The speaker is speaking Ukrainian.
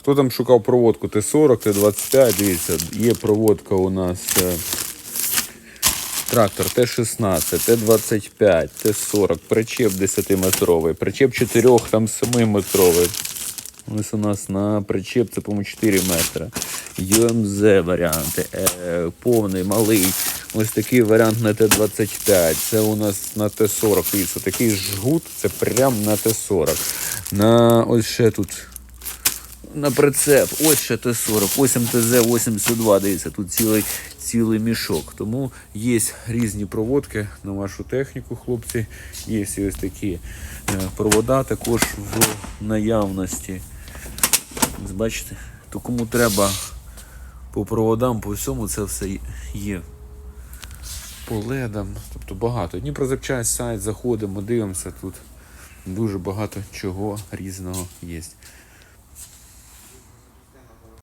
Хто там шукав проводку Т40, Т25, дивіться, є проводка у нас е, трактор Т16, Т25, Т40, причеп 10-метровий, причеп 4, там 7-метровий. Ось у нас на причеп це, по-моєму, 4 метри. ЮМЗ варіанти, е, повний, малий. Ось такий варіант на Т-25. Це у нас на Т-40. Дивіться, такий жгут, це прям на Т-40. На ось ще тут. На прицеп, ось ще Т-40, ось МТЗ-82, дивіться, тут цілий, цілий мішок. Тому є різні проводки на вашу техніку, хлопці. Є ось такі е, провода також в наявності. Бачите, то кому треба по проводам, по всьому це все є. По ледам, тобто багато. Дніпрозапчасть сайт, заходимо, дивимося тут. Дуже багато чого різного є.